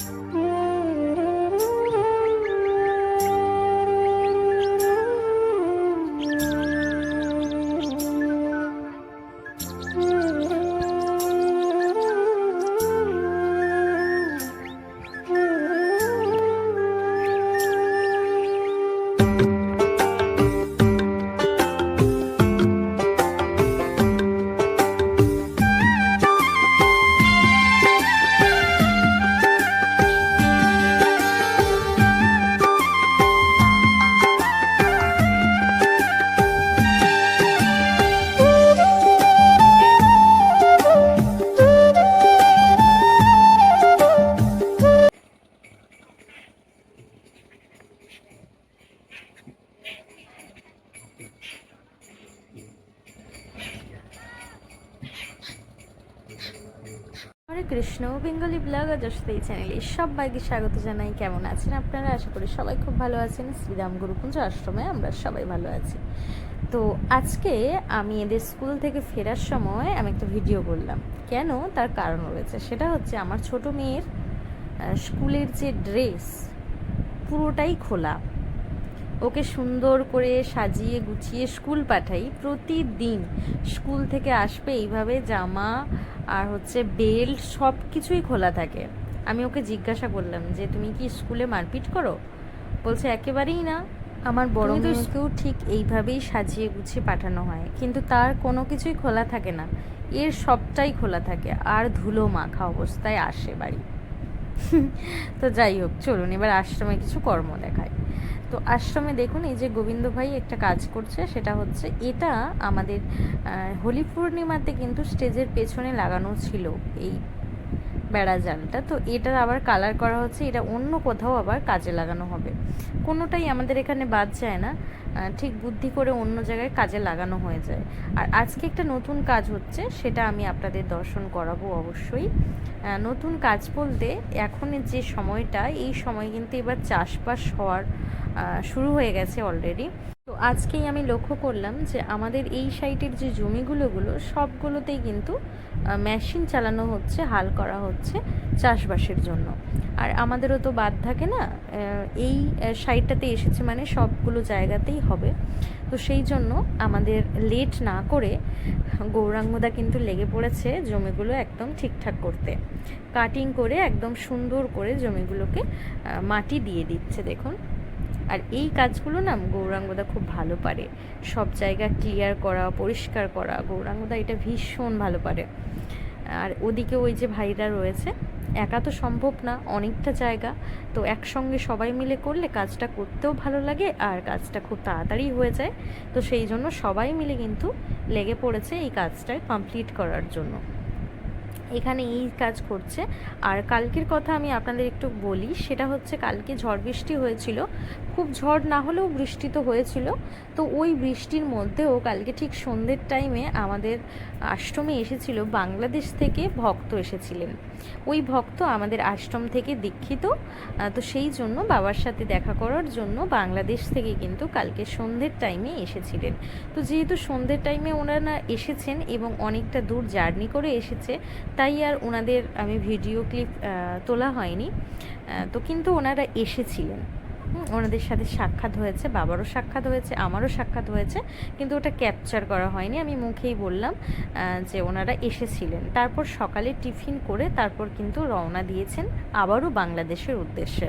Mm. Hare Krishna, Bengali blog আর যশোদ এই চ্যানেলে সবাইকে স্বাগত জানাই। কেমন আছেন আপনারা? আশা করি সবাই খুব ভালো আছেন। শ্রীরাম গুরুকুঞ্জ আশ্রমে আমরা সবাই ভালো আছি। তো আজকে আমি এদের স্কুল থেকে ফেরার সময় আমি একটা ভিডিও করলাম। কেন? তার কারণ রয়েছে। সেটা হচ্ছে আমার ছোট মেয়ের স্কুলের যে ড্রেস, পুরোটাই খোলা। ওকে সুন্দর করে সাজিয়ে গুছিয়ে স্কুল পাঠাই প্রতিদিন। স্কুল থেকে আসবে এইভাবে জামা আর হচ্ছে বেল্ট সব কিছুই খোলা থাকে। আমি ওকে জিজ্ঞাসা করলাম যে তুমি কি স্কুলে মারপিট করো? বলছে একেবারেই না। আমার বড় মেয়েকেও ঠিক এইভাবেই সাজিয়ে গুছিয়ে পাঠানো হয়। কিন্তু তার কোনো কিছুই খোলা থাকে না। এর সবটাই খোলা থাকে। আর ধুলো মাখা অবস্থায় আসে বাড়ি। তো যাই হোক চলুন এবার আশ্রমে কিছু কর্ম দেখায় তো আশ্রমে দেখুন, এই যে গোবিন্দ ভাই একটা কাজ করছে, সেটা হচ্ছে এটা আমাদের হোলি পূর্ণিমাতে কিন্তু স্টেজের পেছনে লাগানো ছিল এই বেড়া জালটা তো এটার আবার কালার করা হচ্ছে, এটা অন্য কোথাও আবার কাজে লাগানো হবে। কোনোটাই আমাদের এখানে বাদ যায় না ঠিক বুদ্ধি করে অন্য জায়গায় কাজে লাগানো হয়ে যায়। আর আজকে একটা নতুন কাজ হচ্ছে, সেটা আমি আপনাদের দর্শন করাবো অবশ্যই। নতুন কাজ বলতে এখনের যে সময়টা, এই সময় কিন্তু এবার চাষবাস হওয়ার শুরু হয়ে গেছে অলরেডি তো আজকেই আমি লক্ষ্য করলাম যে আমাদের এই সাইটের যে জমিগুলোগুলো, সবগুলোতেই কিন্তু মেশিন চালানো হচ্ছে, হাল করা হচ্ছে চাষবাসের জন্য। আর আমাদেরও তো বাদ থাকে না এই সাইডটাতে এসেছে মানে সবগুলো জায়গাতেই হবে। তো সেই জন্য আমাদের লেট না করে গৌরাঙ্গদা কিন্তু লেগে পড়েছে জমিগুলো একদম ঠিকঠাক করতে। কাটিং করে একদম সুন্দর করে জমিগুলোকে মাটি দিয়ে দিচ্ছে, দেখুন। আর এই কাজগুলো না গৌরাঙ্গদা খুব ভালো পারে। সব জায়গা ক্লিয়ার করা, পরিষ্কার করা, গৌরাঙ্গদা এটা ভীষণ ভালো পারে। আর ওদিকে ওই যে ভাইরা রয়েছে, একা তো সম্ভব না, অনেকটা জায়গা। তো একসঙ্গে সবাই মিলে করলে কাজটা করতেও ভালো লাগে আর কাজটা খুব তাড়াতাড়ি হয়ে যায়। তো সেই জন্য সবাই মিলে কিন্তু লেগে পড়েছে এই কাজটা কমপ্লিট করার জন্য। এখানে এই কাজ করছে। আর কালকের কথা আমি আপনাদের একটু বলি, সেটা হচ্ছে কালকে ঝড় বৃষ্টি হয়েছিল। খুব ঝড় না হলেও বৃষ্টি তো হয়েছিল। তো ওই বৃষ্টির মধ্যেও কালকে ঠিক সন্ধ্যের টাইমে আমাদের আশ্রমে এসেছিল, বাংলাদেশ থেকে ভক্ত এসেছিলেন। ওই ভক্ত আমাদের আশ্রম থেকে দীক্ষিত। তো সেই জন্য বাবার সাথে দেখা করার জন্য বাংলাদেশ থেকে কিন্তু কালকে সন্ধ্যের টাইমে এসেছিলেন। তো যেহেতু সন্ধ্যের টাইমে ওনারা এসেছেন এবং অনেকটা দূর জার্নি করে এসেছে, তাই আর ওনাদের আমি ভিডিও ক্লিপ তোলা হয়নি। তো কিন্তু ওনারা এসেছিলেন। ওনাদের সাথে সাক্ষাৎ হয়েছে, বাবারও সাক্ষাৎ হয়েছে, আমারও সাক্ষাৎ হয়েছে, কিন্তু ওটা ক্যাপচার করা হয়নি। আমি মুখেই বললাম যে ওনারা এসেছিলেন। তারপর সকালে টিফিন করে তারপর কিন্তু রওনা দিয়েছেন আবারও বাংলাদেশের উদ্দেশ্যে।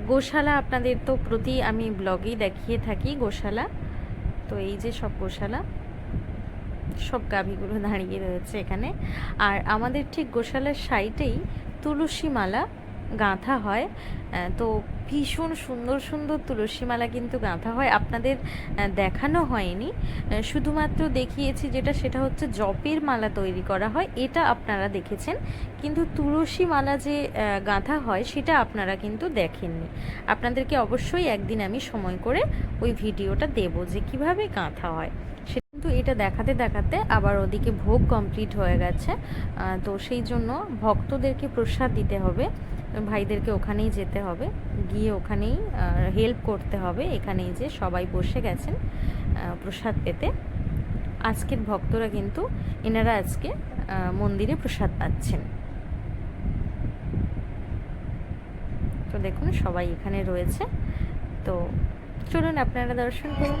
গোশালা আপনাদের তো প্রতি আমি ব্লগেই দেখিয়ে থাকি গোশালা। তো এই যে সব গোশালা, সব গাভীগুলো দাঁড়িয়ে রয়েছে এখানে। আর আমাদের ঠিক গোশালার সাইটেই তুলসী মালা গাঁথা হয়। তো ভীষণ সুন্দর সুন্দর তুলসী মালা কিন্তু গাঁথা হয়। আপনাদের দেখানো হয়নি। শুধুমাত্র দেখিয়েছি যেটা, সেটা হচ্ছে জপের মালা তৈরি করা হয়। এটা আপনারা দেখেছেন। কিন্তু তুলসী মালা যে গাঁথা হয়, সেটা আপনারা কিন্তু দেখেননি। আপনাদেরকে অবশ্যই একদিন আমি সময় করে ওই ভিডিওটা দেব যে কীভাবে গাঁথা হয়। কিন্তু এটা দেখাতে দেখাতে আবার ওদিকে ভোগ কমপ্লিট হয়ে গেছে। তো সেই জন্য ভক্তদেরকে প্রসাদ দিতে হবে। ভাইদেরকে ওখানেই যেতে হবে। গিয়ে ওখানেই হেল্প করতে হবে। এখানেই যে সবাই বসে গেছেন প্রসাদ পেতে। আজকের ভক্তরা কিন্তু, এনারা আজকে মন্দিরে প্রসাদ পাচ্ছেন। তো দেখুন, সবাই এখানে রয়েছে। তো চলুন, আপনারা দর্শন করুন।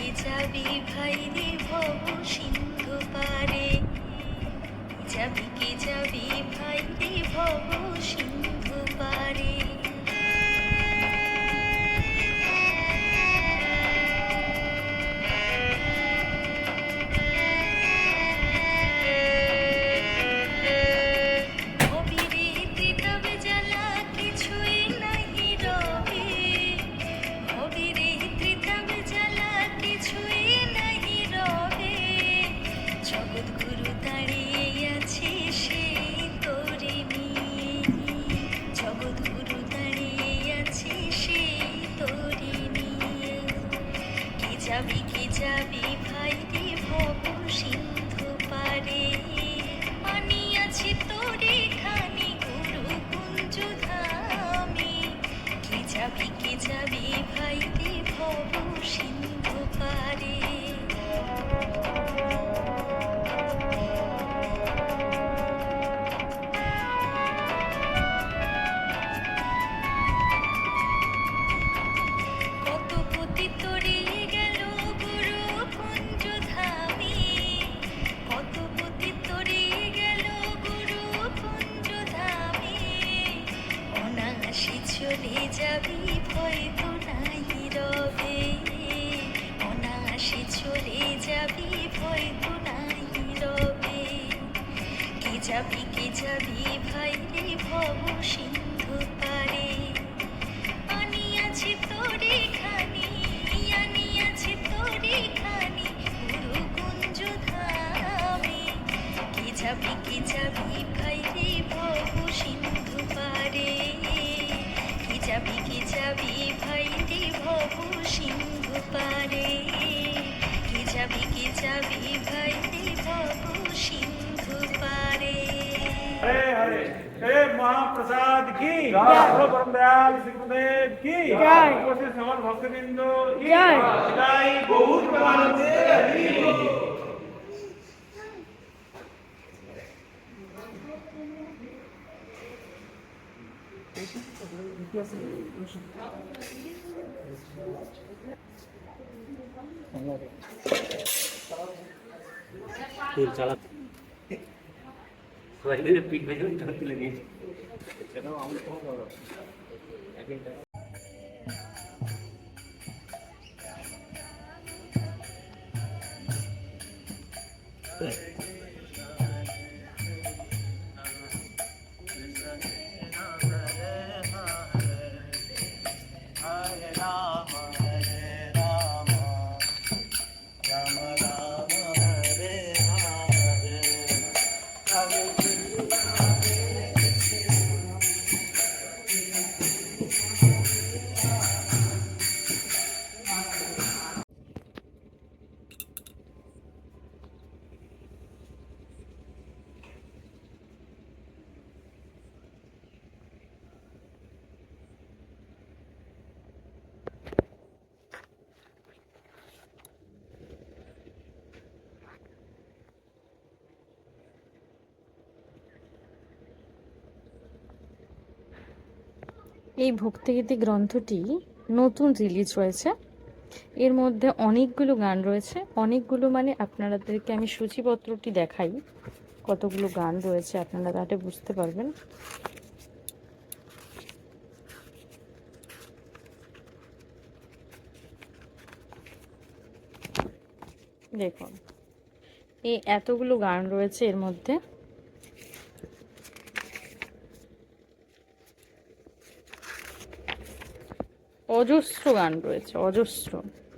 কে যাবি ভাই রে ভব সিন্ধু পারে? যাবি, কে যাবি ভাই রে ভব সিন্ধু পারে? हरे हरे हे महाप्रसाद की बोलो परम दयाल सिंहदेव की उपस्थित समस्त भक्तबिंदु की जय बहुत प्रमाणित তেল চালা সবাই পিঠ ভেজে তুলে নিয়েছি हरे এই ভক্তিগীতি গ্রন্থটি নতুন রিলিজ হয়েছে এর মধ্যে অনেকগুলো গান রয়েছে। অনেকগুলো মানে আপনাদেরকে আমি সূচিপত্রটি দেখাই। কতগুলো গান রয়েছে আপনারা তাতে বুঝতে পারবেন। দেখুন, এই এতগুলো গান রয়েছে এর মধ্যে। অজস্র গান রয়েছে, অজস্র।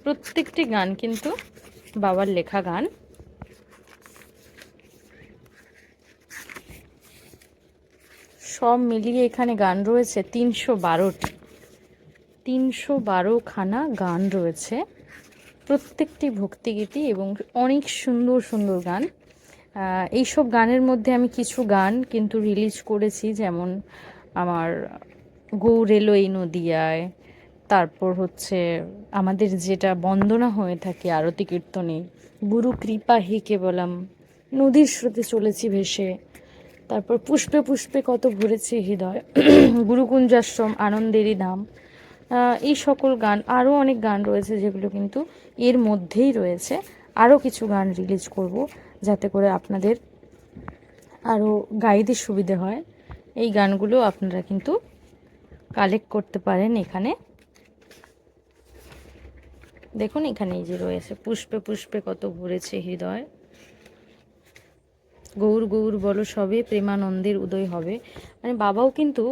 প্রত্যেকটি গান কিন্তু বাবার লেখা গান। সব মিলিয়ে এখানে গান রয়েছে তিনশো বারোটি। তিনশো বারোখানা গান রয়েছে। প্রত্যেকটি ভক্তিগীতি এবং অনেক সুন্দর সুন্দর গান। এইসব গানের মধ্যে আমি কিছু গান কিন্তু রিলিজ করেছি, যেমন আমার গৌরেলো এই নদিয়ায় তারপর হচ্ছে আমাদের যেটা বন্দনা হয়ে থাকে আরতি কীর্তনে, গুরু কৃপা হে কেবলম, নদীর স্রোতে চলেছি ভেসে, তারপর পুষ্পে পুষ্পে কত ভরেছে হৃদয়, গুরুকুঞ্জাশ্রম, আনন্দেরই নাম এই সকল গান আরও অনেক গান রয়েছে যেগুলো কিন্তু এর মধ্যেই রয়েছে আরও কিছু গান রিলিজ করব যাতে করে আপনাদের আরও গাইতে সুবিধে হয়। এই গানগুলো আপনারা কিন্তু কালেক্ট করতে পারেন এখানে। দেখুন এখানে যে রয়েছে পুষ্পে পুষ্পে কত ভরেছে হৃদয়। গৌর গৌর বলো সবে প্রেমানন্দের উদয় হবে। মানে বাবাও কিন্তু